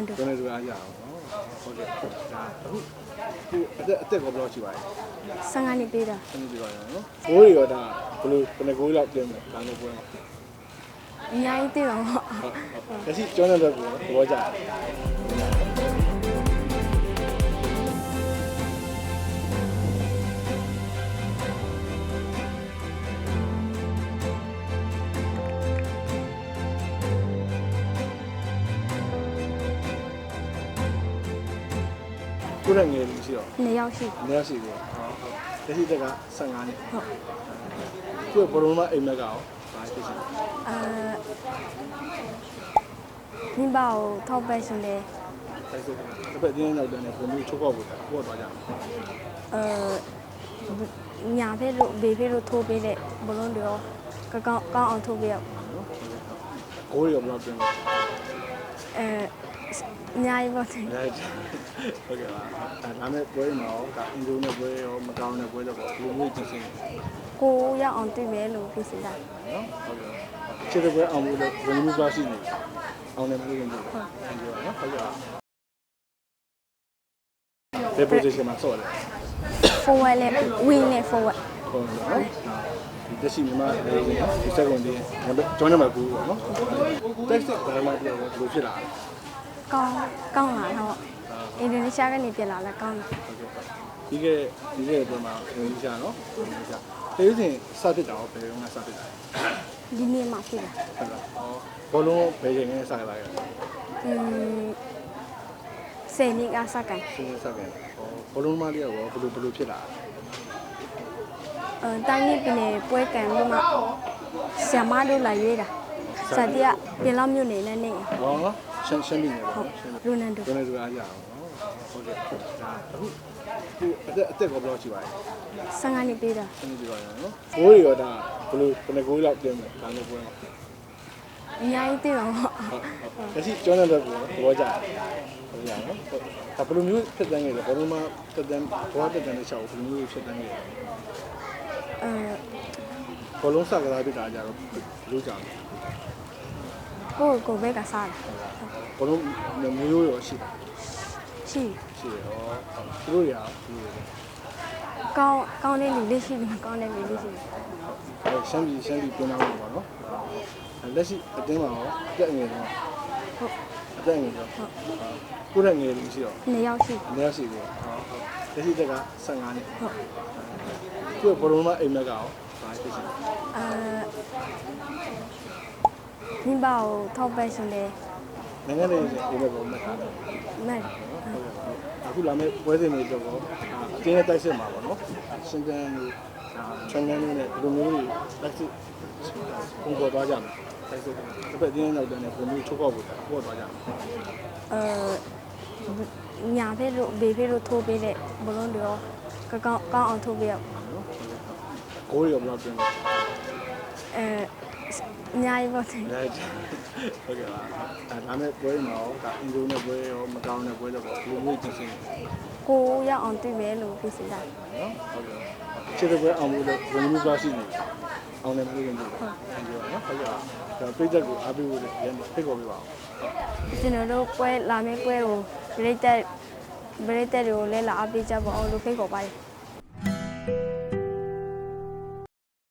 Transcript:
န်တိုကျွန်တော်တို့အားရအောင်နော်ဟုတ်ကဲ့ဒါအခုခုအသက်အသက်ကောဘယ်လောက်ရှိပါလဲ15နှစ်ပေးတာဆင်းပြီးပါရအောင်နော်ဘိုးတွေရောဒါဘယ်လိုဘယ်နှကိုးလောက်ပြင်မလဲဒါလည်းပွဲမှာအများကြီးသိတော့ပေါ့ဟုတ် ဟုတ်လက်ရှိကျောင်းတဲ့ဘက်ကိုသဘောကျတယ် ကိုယ်နဲ့ငယ်လို့ရှိတော့နှစ်ယောက်ရှိအနေရရှိပြီဟုတ်ဟုတ်လက်ရှိတက်က15နှစ်ဟုတ်ကိုယ်ဘလုံးမအိမ်မက်ကောင်ဘာဖြစ်ရှိလဲအဲမိဘကိုထောက်ပံ့ရှင်တယ်တိုက်စစ်တစ်ဖက်တင်းနောက်တန်းနဲ့ဘုံမျိုးချုပ်ပေါက်ဖို့တာပို့သွားကြတယ်အဲညာဖက်လို့ဘေဖက်လို့ထိုးပေးတဲ့ဘလုံးတွေရောကောင်းကောင်းကောင်းအောင်ထိုးပေးရအောင်နော်ကိုယ်ရောဘယ်လောက်ပြင်လဲအဲ အများကြီးပေါ့တယ်ဟုတ်ကဲ့ပါဒါဒါမဲ့ပွဲမှာရောဒါအင်ဒိုနဲ့ပွဲရောမကောင်းတဲ့ပွဲတော့ဘယ်လိုမျိုးကျင်းစင်လဲကိုရောက်အောင်တွေ့မယ်လို့ဖြစ်စီတာနော်ဟုတ်ကဲ့ခြေတဲ့ပွဲအောင်လို့ဘယ်လိုမျိုးသွားရှိနေအောင်လည်းမလို့ရင်ဟုတ်ကဲ့နော်ဟုတ်ကဲ့ပါဒီ position မှာဆော့တယ် forward နဲ့ wing နဲ့ forward ဟုတ်ကဲ့နော်ဒီတက်ရှိမြန်မာဒီစက်ကွန်ဒီနံပါတ်ကျောင်းနံပါတ်9ပေါ့နော်တက်စစ်ဘာမှပြောလို့ဘယ်လိုဖြစ်လာလဲ ကောင်းကောင်းလာတော့အင်ဒိုနီးရှားကနေပြည်လာလဲကောင်းတယ်ဟုတ်ကဲ့ဒီကဒီကအတွက်မှာအင်ဒိုနီးရှားနော်အင်ဒိုနီးရှားတေးစဉ်စဖြစ်တာရောဘယ်တော့မှစဖြစ်တာလဲဒီနေ့မှဖြစ်လာဟုတ်လားဟောဘောလုံးဘယ်ချိန်နဲ့စလာခဲ့လဲอืมဆယ်နှစ်ကစကန်စဉ်းစားခဲ့ဟောဘောလုံးမလေးရောဘယ်လိုဘယ်လိုဖြစ်လာလဲအဲတိုင်းနေပြည်နယ်ပွဲကန်လို့မှဆ iam မတို့လာရွေးတာစတိယပြင်လောက်မြို့နေနဲ့နေဟော ရှမ်းရှမ်းပြည်နယ်ပေါ့ဟုတ်ရှမ်းရိုနန်ဒိုကျွန်တော်တို့အားရအောင်နော်ဟုတ်ကဲ့ဒါအခုခုအသက်အသက်ကောဘယ်လောက်ရှိပါလဲ15နှစ်ပေးတာရှင်းပြပါရအောင်နော်ဘိုးတွေရောဒါဘယ်လိုဘယ်နှကိုးလောက်ပြင်မလဲဒါလည်းပွဲမှာအများကြီးသိတော့ပေါ့ဟုတ်ဟုတ်လက်ရှိကျောင်းတဲ့ဘက်ကိုသဘောကျတယ်ဟုတ်ရနော်ဟုတ်ဒါဘယ်လိုမျိုးဖြစ်တန်းခဲ့လဲဘောလုံးမတက်တန်းဘွားတက်တန်းတဲ့ချောက်ဘယ်လိုမျိုးဖြစ်တန်းခဲ့လဲအဲဘောလုံးစကားပြတာကြတော့ဘယ်လိုကြောင်လဲကိုကိုဘက်ကစားတာ ဘောလုံးမျိုးရိုးရောရှိတာရှိရှိတယ်ဟောသူတို့ရာသူတို့ရာကောင်းကောင်းတဲ့လူလေးရှိတယ်မကောင်းတဲ့လူလေးရှိတယ်အဲရှမ်းပြည်ရှမ်းပြည်ပြင်လာမှာပေါ့နော်အဲလက်ရှိအတင်းမှာရောအသက်အငယ်တော့ဟုတ်အသက်အငယ်တော့ကိုယ်နဲ့ငယ်လို့ရှိတော့နှစ်ယောက်ရှိအနေရရှိပြီဟုတ်လက်ရှိတက်က15နှစ်ဟုတ်ကိုယ်ဘလုံးမအိမ်မက်ကောင်ဘာဖြစ်ရှိလဲအဲမိဘကိုထောက်ပံ့ရှင်တယ် နိုင်ငံရေးအိမ်မက်ကောင်မက်တာတယ်မှန်အခုလာမယ့်ပွဲစဉ်တွေတော့ပေါ့အတင်းနဲ့တိုက်စစ်မှာပေါ့နော်ရှင်းတန်းလို့ချန်ကန်နဲ့ဒီလိုမျိုးတွေတိုက်စစ်ပုံပေါ်သွားကြမယ်တိုက်စစ်တစ်ဖက်တင်းနောက်တန်းနဲ့ပုံမျိုးချုပ်ပေါက်ဖို့ပို့သွားကြမယ်အဲညာဖက်လို့ဘေဖက်လို့ထိုးပေးတဲ့ဘလုံးတွေရောကောင်းကောင်းအောင်ထိုးပေးရအောင်နော်ကိုယ်ရောဘယ်လောက်ပြင်လဲအဲ အများကြီးပေါ့တယ်ဟုတ်ကဲ့ပါဒါဒါမဲ့ပွဲမှာရောဒါအင်ဒိုနဲ့ပွဲရောမကောင်းတဲ့ပွဲတော့ပေါ့ဒီလိုမျိုးကျင်းစင်နေကိုရောက်အောင်တွေ့မယ်လို့ဖြစ်စီတာနော်ဟုတ်ကဲ့ခြေတဲ့ပွဲအောင်လို့ဘယ်လိုမျိုးသွားရှိနေလဲအောင်တယ်မလို့ရင်တော့ဟုတ်ကဲ့နော်ဟုတ်ကဲ့ဒါပြိသက်ကိုအားပေးဖို့လည်းရန်ဖိတ်ခေါ်ပေးပါအောင်ကျွန်တော်တို့ပွဲလာမယ့်ပွဲကိုဗရိတ်တက်ဗရိတ်တက်တွေကိုလည်းလာအပ်ပေးကြပါအောင်လို့ဖိတ်ခေါ်ပါတယ်